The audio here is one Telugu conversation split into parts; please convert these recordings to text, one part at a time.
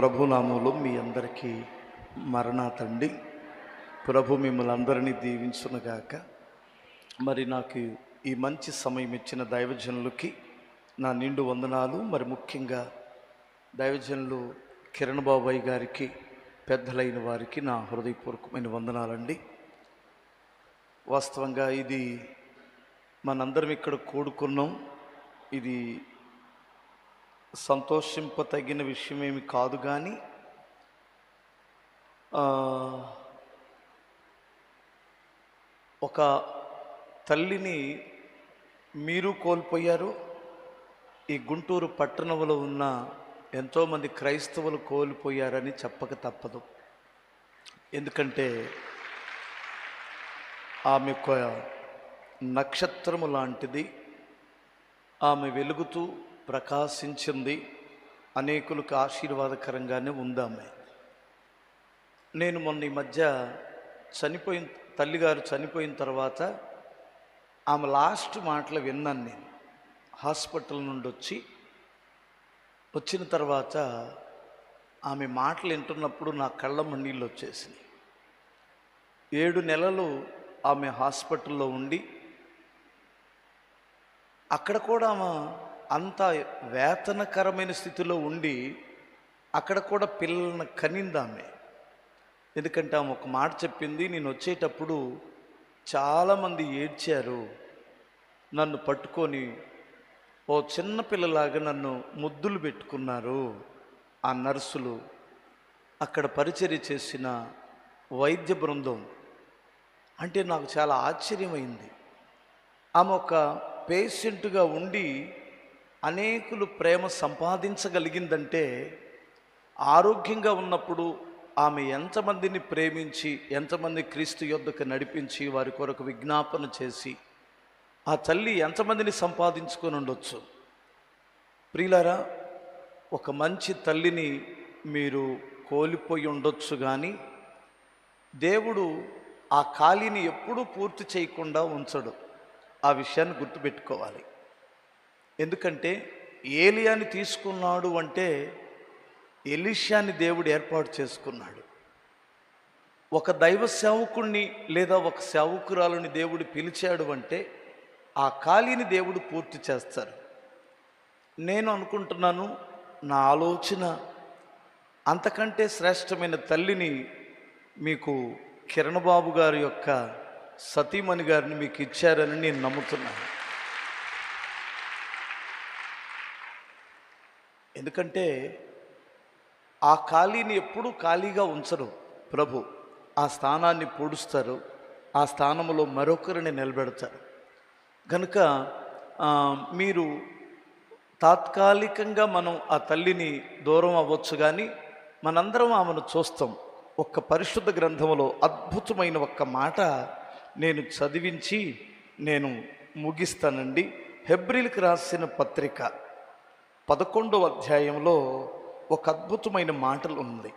ప్రభునామంలో మీ అందరికీ మరణాతండి. ప్రభు మిమ్మల్ని అందరినీ దీవించునుగాక. మరి నాకు ఈ మంచి సమయం ఇచ్చిన దైవజనులకి నా నిండు వందనాలు. మరి ముఖ్యంగా దైవజనులు కిరణ్ బాబాయ్ గారికి పెద్దలైన వారికి నా హృదయపూర్వకమైన వందనాలండి. వాస్తవంగా ఇది మనందరం ఇక్కడ కూడుకున్నాం. ఇది సంతోషింపతగిన విషయమేమి కాదు కానీ ఒక తల్లిని మీరు కోల్పోయారు ఈ గుంటూరు పట్టణంలో ఉన్న ఎంతోమంది క్రైస్తవులు కోల్పోయారని చెప్పక తప్పదు. ఎందుకంటే ఆమె ఒక నక్షత్రము లాంటిది. ఆమె వెలుగుతూ ప్రకాశించింది. అనేకులకు ఆశీర్వాదకరంగానే ఉందామె నేను మొన్న ఈ మధ్య చనిపోయిన తల్లిగారు చనిపోయిన తర్వాత ఆమె లాస్ట్ మాటలు విన్నాను నేను. హాస్పిటల్ నుండి వచ్చి వచ్చిన తర్వాత ఆమె మాటలు వింటున్నప్పుడు నా కళ్ళ నీళ్ళు వచ్చేసినాయి. ఏడు నెలలు ఆమె హాస్పిటల్లో ఉండి అక్కడ కూడా ఆమె అంత వేతనకరమైన స్థితిలో ఉండి అక్కడ కూడా పిల్లల్ని కనిందామె. ఎందుకంటే ఆమె ఒక మాట చెప్పింది నేను వచ్చేటప్పుడు చాలామంది ఏడ్చారు నన్ను పట్టుకొని ఓ చిన్న పిల్లలాగా నన్ను ముద్దులు పెట్టుకున్నారు ఆ నర్సులు అక్కడ పరిచర్య చేసిన వైద్య బృందం. అంటే నాకు చాలా ఆశ్చర్యమైంది. ఆమె ఒక పేషెంట్గా ఉండి అనేకులు ప్రేమ సంపాదించగలిగిందంటే ఆరోగ్యంగా ఉన్నప్పుడు ఆమె ఎంతమందిని ప్రేమించి ఎంతమంది క్రీస్తు యొద్దకు నడిపించి వారి కొరకు విజ్ఞాపన చేసి ఆ తల్లి ఎంతమందిని సంపాదించుకొని ఉండొచ్చు? ప్రియులారా ఒక మంచి తల్లిని మీరు కోల్పోయి ఉండొచ్చు కానీ దేవుడు ఆ ఖాళీని ఎప్పుడూ పూర్తి చేయకుండా ఉంచడు. ఆ విషయాన్ని గుర్తుపెట్టుకోవాలి. ఎందుకంటే ఏలియాని తీసుకున్నాడు అంటే ఎలిషాని దేవుడు ఏర్పాటు చేసుకున్నాడు. ఒక దైవ సేవకుణ్ణి లేదా ఒక సేవకురాలని దేవుడు పిలిచాడు అంటే ఆ ఖాళీని దేవుడు పూర్తి చేస్తారు. నేను అనుకుంటున్నాను నా ఆలోచన అంతకంటే శ్రేష్టమైన తల్లిని మీకు కిరణ్ బాబు గారి యొక్క సతీమణి గారిని మీకు ఇచ్చారని నేను నమ్ముతున్నాను. ఎందుకంటే ఆ ఖాళీని ఎప్పుడూ ఖాళీగా ఉంచరు ప్రభు. ఆ స్థానాన్ని పొడుస్తారు ఆ స్థానంలో మరొకరిని నిలబెడతారు. కనుక మీరు తాత్కాలికంగా మనం ఆ తల్లిని దూరం అవ్వచ్చు కానీ మనందరం ఆమెను చూస్తాం. ఒక్క పరిశుద్ధ గ్రంథంలో అద్భుతమైన ఒక్క మాట నేను చదివించి నేను ముగిస్తానండి. హెబ్రిల్కి రాసిన పత్రిక. పదకొండవ అధ్యాయంలో ఒక అద్భుతమైన మాటలు ఉంది.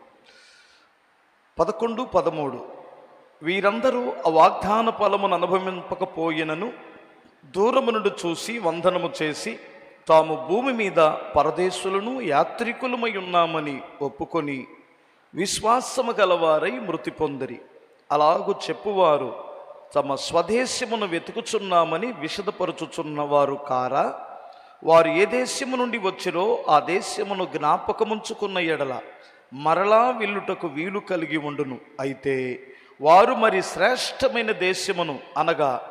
పదకొండు పదమూడు. వీరందరూ ఆ వాగ్దాన ఫలమును అనుభవింపకపోయినను దూరము నుండి చూసి వందనము చేసి తాము భూమి మీద పరదేశులను యాత్రికులమై ఉన్నామని ఒప్పుకొని విశ్వాసము గలవారై మృతి పొందిరి. అలాగు చెప్పువారు తమ స్వదేశమును వెతుకుచున్నామని విషదపరుచుచున్నవారు కారా? వారు ఏ దేశము నుండి వచ్చిరో ఆ దేశమును జ్ఞాపకముంచుకున్న ఎడల మరలా వెళ్ళుటకు వీలు కలిగి ఉండును. అయితే వారు మరి శ్రేష్టమైన దేశమును అనగా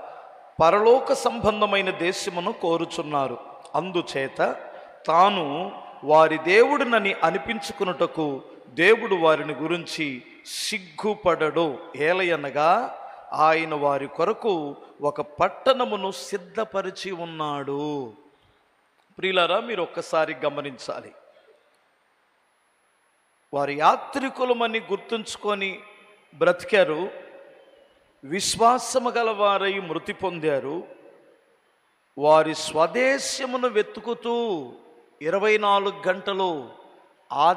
పరలోక సంబంధమైన దేశమును కోరుచున్నారు. అందుచేత తాను వారి దేవుడినని అనిపించుకున్నటకు దేవుడు వారిని గురించి సిగ్గుపడడు. ఏలయనగా ఆయన వారి కొరకు ఒక పట్టణమును సిద్ధపరిచి ఉన్నాడు. ప్రియులారా మీరు ఒక్కసారి గమనించాలి. వారి యాత్రికులమని గుర్తుంచుకొని బ్రతికారు విశ్వాసము గలవారై మృతి పొందారు వారి స్వదేశమును వెతుకుతూ ఇరవై నాలుగు గంటలు ఆ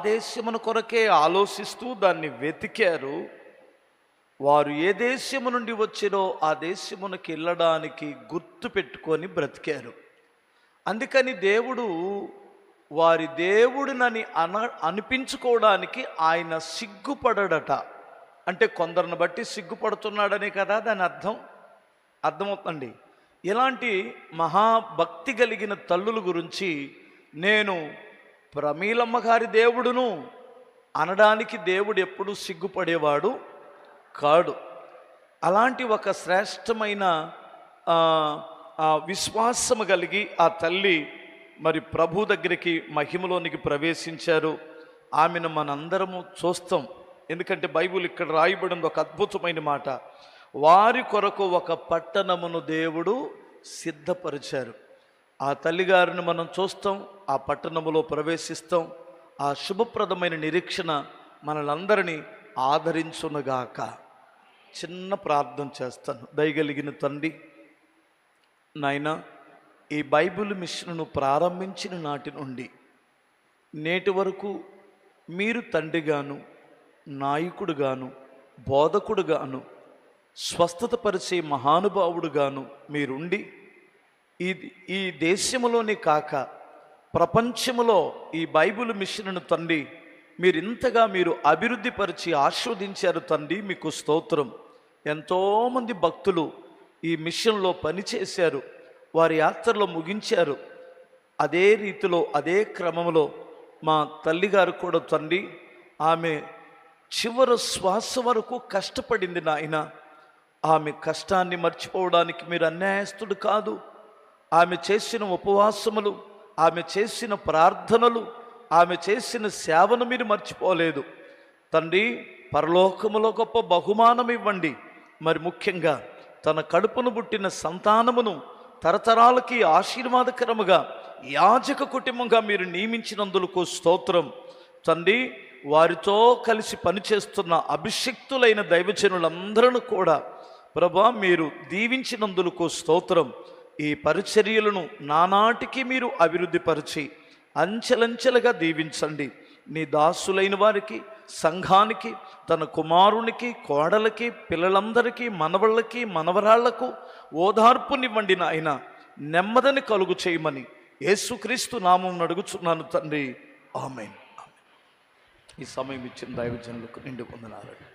కొరకే ఆలోచిస్తూ దాన్ని వెతికారు. వారు ఏ దేశము నుండి వచ్చినో ఆ దేశమునకి వెళ్ళడానికి గుర్తు పెట్టుకొని బ్రతికారు. అందుకని దేవుడు వారి దేవుడినని అన అనిపించుకోవడానికి ఆయన సిగ్గుపడడట. అంటే కొందరిని బట్టి సిగ్గుపడుతున్నాడనే కదా దాని అర్థం? అర్థమవుతుంది ఇలాంటి మహాభక్తి కలిగిన తల్లుల గురించి నేను ప్రమీలమ్మ గారి దేవుడును అనడానికి దేవుడు ఎప్పుడు సిగ్గుపడేవాడు కాడు. అలాంటి ఒక శ్రేష్టమైన ఆ, విశ్వాసము కలిగి ఆ తల్లి మరి ప్రభు దగ్గరికి మహిమలోనికి ప్రవేశించారు. ఆమెను మనందరము చూస్తాం. ఎందుకంటే బైబిల్ ఇక్కడ రాయబడింది ఒక అద్భుతమైన మాట. వారి కొరకు ఒక పట్టణమును దేవుడు సిద్ధపరిచారు. ఆ తల్లిగారిని మనం చూస్తాం ఆ పట్టణములో ప్రవేశిస్తాం. ఆ శుభప్రదమైన నిరీక్షణ మనలందరినీ ఆదరించునుగాక. చిన్న ప్రార్థన చేస్తాను. దయగలిగిన తండ్రి నాయన ఈ బైబిల్ మిషన్ను ప్రారంభించిన నాటి నుండి నేటి వరకు మీరు తండ్రిగాను నాయకుడుగాను బోధకుడుగాను స్వస్థత పరిచే మహానుభావుడుగాను మీరుండి ఈ ఈ దేశంలోనే కాక ప్రపంచంలో ఈ బైబిల్ మిషన్ను తండ్రి మీరు ఇంతగా మీరు అభివృద్ధి పరిచి ఆస్వాదించారు తండ్రి మీకు స్తోత్రం. ఎంతోమంది భక్తులు ఈ మిషన్లో పనిచేశారు వారి యాత్రలో ముగించారు. అదే రీతిలో అదే క్రమంలో మా తల్లిగారు కూడా తండ్రి ఆమె చివరి శ్వాస వరకు కష్టపడింది నాయన. ఆమె కష్టాన్ని మర్చిపోవడానికి మీరు అన్యాయస్తుడు కాదు. ఆమె చేసిన ఉపవాసములు ఆమె చేసిన ప్రార్థనలు ఆమె చేసిన సేవను మీరు మర్చిపోలేదు. తండ్రి పరలోకములో గొప్ప బహుమానం ఇవ్వండి మరి ముఖ్యంగా తన కడుపును పుట్టిన సంతానమును తరతరాలకి ఆశీర్వాదకరముగా యాజక కుటుంబంగా మీరు నియమించినందులకు స్తోత్రం. తండ్రి వారితో కలిసి పనిచేస్తున్న అభిషక్తులైన దైవజనులందరూ కూడా ప్రభా మీరు దీవించినందులకు స్తోత్రం. ఈ పరిచర్యలను నానాటికి మీరు అభివృద్ధిపరిచి అంచెలంచెలుగా దీవించండి. నీ దాసులైన వారికి సంఘానికి తన కుమారునికి కోడలకి పిల్లలందరికీ మనవళ్ళకి మనవరాళ్ళకు ఓదార్పునివ్వండి నాయన. నెమ్మదని కలుగు చేయమని యేసుక్రీస్తు నామం అడుగుచున్నాను తండ్రి. ఆమె ఈ సమయం ఇచ్చిన దైవజనులకు నిండు పొందనాలండి